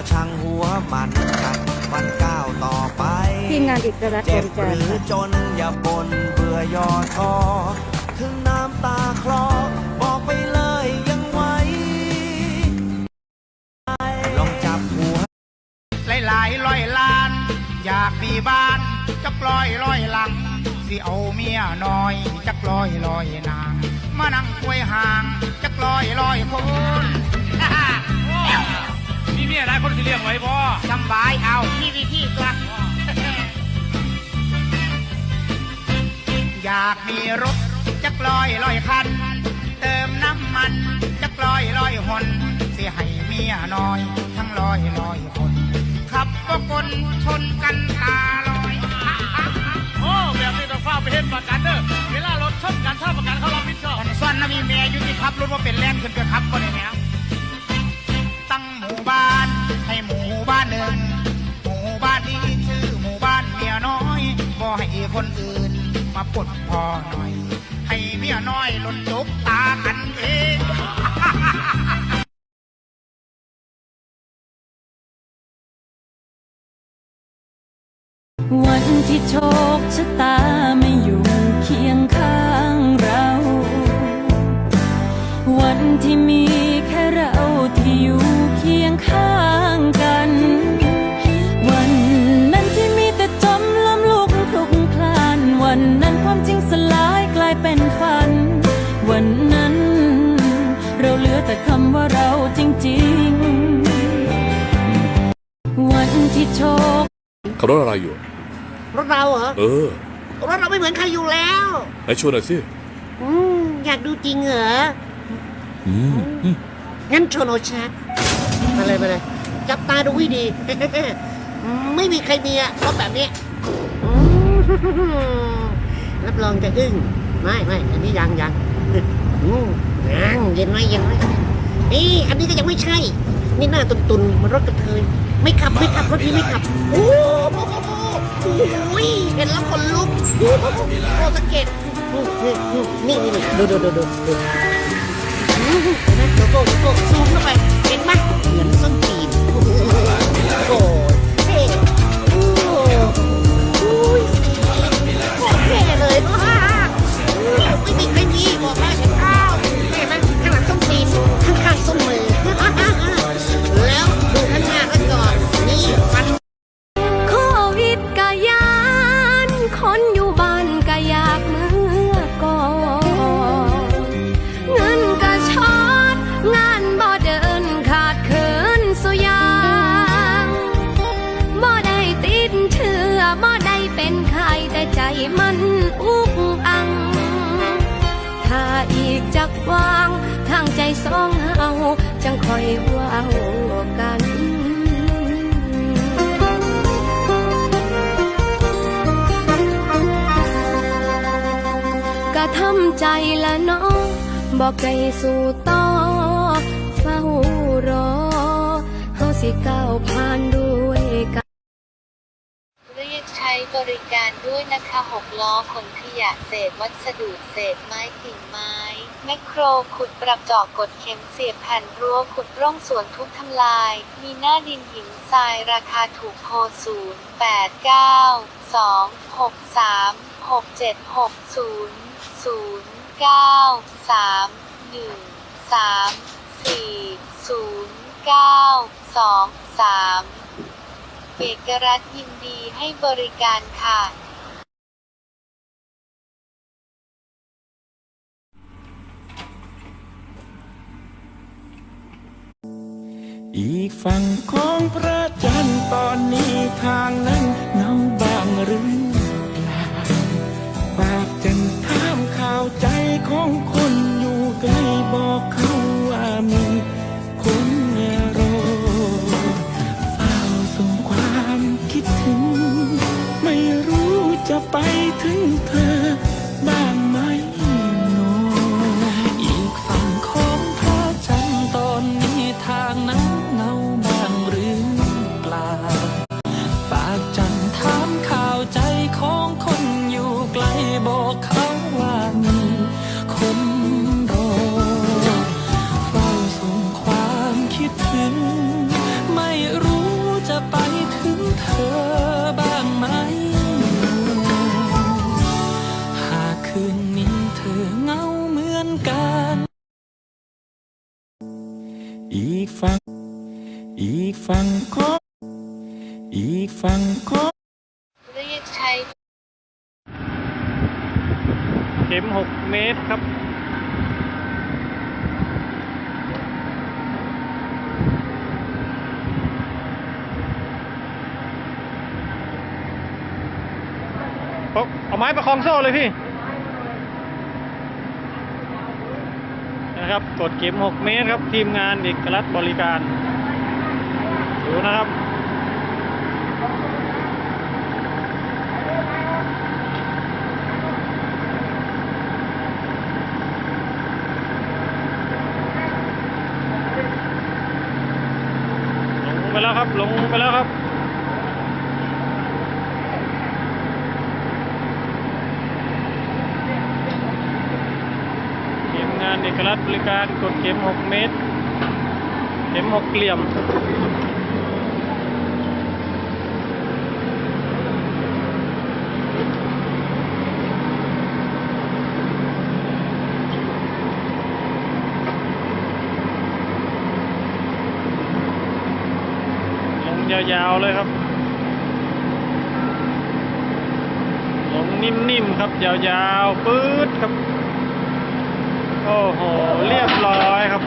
ฝันกันวันก้าวต่อไปทีมงานอิสระบเจ็บริหการรือค่ะจนอย่าบ่นเบื่อย่อท้อถึงน้ำตาคลอบอกไปเลยยังไหวลองจับหัวหลายหลายๆร้อยล้าน อยากมีบ้านจะปล่อยร้อยหลัง สิเอาเมียน้อยจะปล่อยร้อยนางมานั่งควยห่างจะปล่อยร้อยคน มีเมียได้คนสิเลี้ยงไว้บ่สำบายเอาที่วิธีตัวอยากมีรถจะปล่อยร้อยคัน เติมน้ำมันจะปล่อยร้อยหนสิให้เมียน้อย ทั้งร้อยร้อยคน ขับก็กลชนกันตาลอยโอ้แบบนี้ต้องฟ้าไปเห็นประกันเด้อเวลารถชนกันถ้าประกันเขารับผิดชอบคนส่วนนะมีแม่อยู่ที่ขับรถว่าเป็นแล่นขึ้นไปขับก็ได้แม่ตั้ คนอื่น มาปลดพอหน่อย ให้เมียน้อยหล่นจุกตากันเองวันที่โชคชะตา ขับรถอะไรอยู่ รถเราเหรอ เออรถเราไม่เหมือนใครอยู่แล้ว ไหนชวนหน่อยสิอืมอยากดูจริงเหรอ อืมอืมงั้นโชว์โนชัดมาเลยมาเลย จับตาดูให้ดี ไม่มีใครมีอะรถแบบนี้อืมรับรองจะอึ้ง ไม่ไม่อันนี้ยังยังอืมยังเย็นไหมเย็นไหมนี่อันนี้ก็ยังไม่ใช่ นี่หน้าตุนตุนๆเหมันรถกระเทย ไม่ขับไม่ขับรถนี้ไม่ขับ โอ้โหโอ้ยเห็นแล้วขนลุกโอ้โหโอ้สะเก็ดนี่นี่นี่ดูดูดูดูดูเห็นไหมโลโก้โลโก้ซูมเข้าไป เห็นไหมเหมือนส้นตีนโอ้ วางทางใจสองเฮาจังคอยว้ากันกะทำใจละเนาะบอกใจสู่ต้อ ด้วยนะคะ6ล้อขนขยะเศษวัสดุเศษไม้กิ่งไม้ แมคโครขุดปรับจาะกดเข็มเสียบแผ่นรั้วขุดร่องสวนทุบทำลาย มีหน้าดินหินทรายราคาถูกโทร0 8 9 2 6 3 6 7 6 0 0 9 3 1 3 4 0 9 2 3 เอกรัฐยินดีให้บริการค่ะ อีกฝั่งของพระจันทร์ตอนนี้ทางนั้นเงาบางหรือเปล่าปากจันถามข่าวใจของคนอยู่ไกลบอกเขาว่ามีคนรอเฝ้าส่งความคิดถึง ไม่รู้จะไปถึงเธอิดถึง ไม่รู้จะไปถึงเธอบ้างไหม หากคืนนี้เธอเงาเหมือนกัน อีกฝั่งอีกฝั่งก็อีกฝั่งก็เรียใช้เข็มหกเมตรครับ เอาไม้ประคองโซ่เลยพี่นะครับกดเข็ม6 เมตรครับ ทีมงานเอกลักษณ์บริการ ดูนะครับ ลงไปแล้วครับ ลงไปแล้วครับ ทีม งานเอกลักษณ์บริการกดเข็ม 6 เมตร เข็ม 6 เหลี่ยม ลงยาวๆเลยครับ ลงนิ่มๆครับ ยาวๆปื๊ดครับ โอ้โห เรียบร้อยครับ